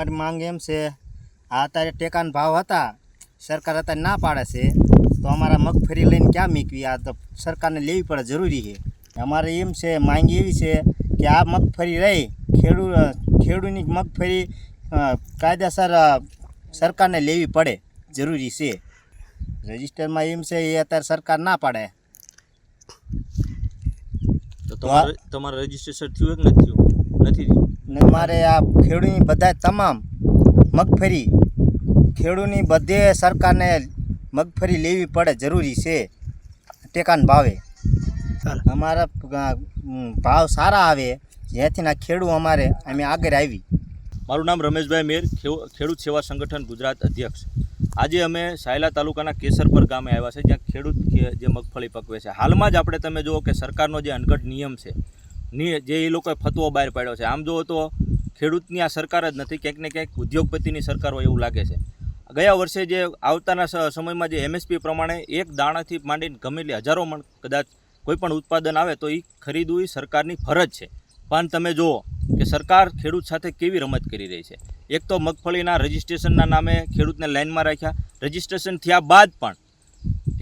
અમારી માંગ એમ છે આ અત્યારે ટેકાના ભાવ હતા સરકાર અત્યારે ના પાડે છે તો અમારા મગફળી લઈને ક્યાં મીકવી? આ તો સરકારને લેવી પડે જરૂરી છે. અમારે એમ છે માંગ એવી છે કે આ મગફળી રહી ખેડૂત ખેડૂતની મગફળી કાયદેસર સરકારને લેવી પડે જરૂરી છે. રજિસ્ટરમાં એમ છે એ અત્યારે સરકાર ના પાડે. તો તમારે તમારે રજીસ્ટ્રેશન થયું કે નથી થયું? નથી થયું? ને મારે આ ખેડૂતની બધા તમામ મગફળી ખેડૂતની બધે સરકારને મગફળી લેવી પડે જરૂરી છે. ટેકાન ભાવે. અમારા ભાવ સારા આવે જેથી ના ખેડૂત અમારે અમે આગળ આવી. મારું નામ રમેશભાઈ મેર ખેડૂત સેવા સંગઠન ગુજરાત અધ્યક્ષ. આજે અમે સાયલા તાલુકાના કેસરપર ગામે આવ્યા છે જ્યાં ખેડૂત કે- જે મગફળી પકવે છે. હાલમાં જ આપણે તમે જુઓ કે સરકારનો જે અનગઢ નિયમ છે નિ- જે એ લોકોએ ફતવો બહાર પાડ્યો છે. આમ જુઓ તો ખેડૂતની આ સરકાર જ નથી. ક્યાંક ને ક્યાંક ઉદ્યોગપતિની સરકાર હોય એવું લાગે છે. ગયા વર્ષે જે આવતાના સમયમાં જે એમએસપી પ્રમાણે એક દાણાથી માંડીને ગમે એટલી હજારો મણ કદાચ કોઈ પણ ઉત્પાદન આવે તો એ ખરીદવું એ સરકારની ફરજ છે. પણ તમે જુઓ કે સરકાર ખેડૂત સાથે કેવી રમત કરી રહી છે. એક તો મગફળીના રજિસ્ટ્રેશનના નામે ખેડૂતને લાઇનમાં રાખ્યા. રજિસ્ટ્રેશન થયા બાદ પણ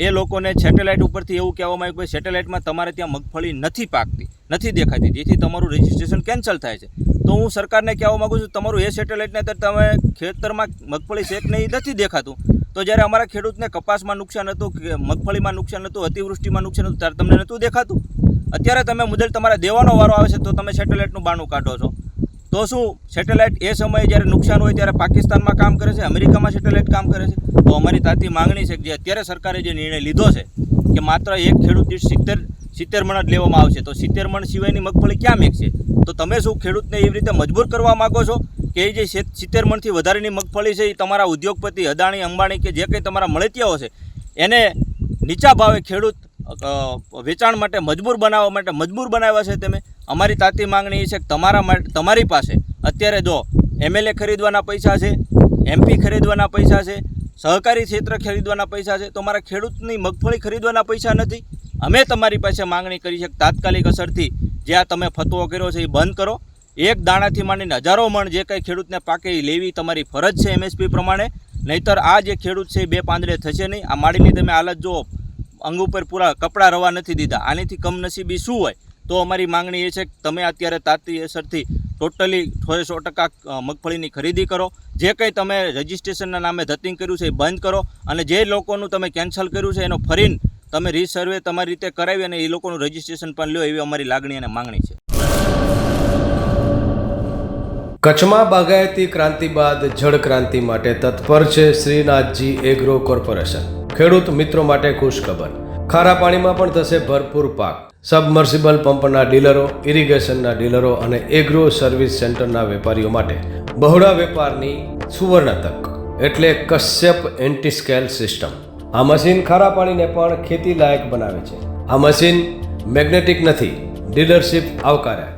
એ લોકોને સેટેલાઇટ ઉપરથી એવું કહેવામાં આવ્યું કે સેટેલાઇટમાં તમારે ત્યાં મગફળી નથી પાકતી, નથી દેખાતી, જેથી તમારું રજિસ્ટ્રેશન કેન્સલ થાય છે. તો હું સરકારને કહેવા માગું છું, તમારું એ સેટેલાઇટને તો તમે ખેતરમાં મગફળી શેક નહીં નથી દેખાતું. તો જ્યારે અમારા ખેડૂતને કપાસમાં નુકસાન હતું, કે મગફળીમાં નુકસાન હતું, અતિવૃષ્ટિમાં નુકસાન હતું, ત્યારે તમને નહોતું દેખાતું? અત્યારે તમે મુદલ તમારે દેવાનો વારો આવે છે, તો તમે સેટેલાઇટનું બાણું કાઢો છો. તો શું સેટેલાઇટ એ સમયે જ્યારે નુકસાન હોય ત્યારે પાકિસ્તાનમાં કામ કરે છે, અમેરિકામાં સેટેલાઇટ કામ કરે છે? તો અમારી તાતી માંગણી છે કે જે અત્યારે સરકારે જે નિર્ણય લીધો છે, કે માત્ર એક ખેડૂત દીઠ સિત્તેર સિત્તેર મણ જ લેવામાં આવશે, તો સિત્તેર મણ સિવાયની મગફળી ક્યાં મેકશે? તો તમે શું ખેડૂતને એવી રીતે મજબૂર કરવા માગો છો કે એ જે સિત્તેર મણથી વધારેની મગફળી છે એ તમારા ઉદ્યોગપતિ અદાણી, અંબાણી કે જે કંઈ તમારા મળતિયાઓ છે, એને નીચા ભાવે ખેડૂત વેચાણ માટે મજબૂર બનાવવા માટે મજબૂર બનાવ્યા છે તમે? અમારી તાતી માંગણી એ છે કે તમારા તમારી પાસે અત્યારે જો એમએલએ ખરીદવાના પૈસા છે એમપી ખરીદવાના પૈસા છે, સહકારી ક્ષેત્ર ખરીદવાના પૈસા છે, તો મારા ખેડૂતની મગફળી ખરીદવાના પૈસા નથી. અમે તમારી પાસે માંગણી કરી છે તાત્કાલિક અસરથી જે આ તમે ફતવો કર્યો છે એ બંધ કરો. એક દાણાથી માંડીને હજારો મણ જે કંઈ ખેડૂતને પાકે એ લેવી તમારી ફરજ છે એમએસપી પ્રમાણે. નહીતર આ જે ખેડૂત છે એ બે પાંદડે થશે નહીં. આ માડીની તમે હાલત જુઓ. અંગ ઉપર પૂરા કપડાં રવા નથી દીધા. આનીથી કમનસીબી શું હોય? તો અમારી માંગણી એ છે કે તમે અત્યારે તાતી અસરથી ટોટલી સો સો ટકા મગફળીની ખરીદી કરો. જે કંઈ તમે રજિસ્ટ્રેશનના નામે ધતિંગ કર્યું છે એ બંધ કરો અને જે લોકોનું તમે કેન્સલ કર્યું છે એનો ફરીને તમે રીસર્વે તમારી રીતે કરાવી અને એ લોકોનું રજિસ્ટ્રેશન પણ લ્યો એવી અમારી લાગણી અને માંગણી છે. કચ્છમાં બાગાયતી ક્રાંતિ બાદ જળ ક્રાંતિ માટે તત્પર છે શ્રીનાથજી એગ્રો કોર્પોરેશન. ખેડૂત મિત્રો માટે ખુશખબર. ખારા પાણીમાં પણ થશે ભરપૂર પાક. સબમર્સિબલ પંપના ડીલરો, ઇરિગેશનના ડીલરો અને એગ્રો સર્વિસ સેન્ટરના વેપારીઓ માટે બહોળા વેપારની સુવર્ણ તક એટલે કશ્યપ એન્ટી સ્કેલ સિસ્ટમ. આ મશીન ખારા પાણીને પણ ખેતી લાયક બનાવે છે. આ મશીન મેગ્નેટિક નથી, ડીલરશીપ આવકાર્યા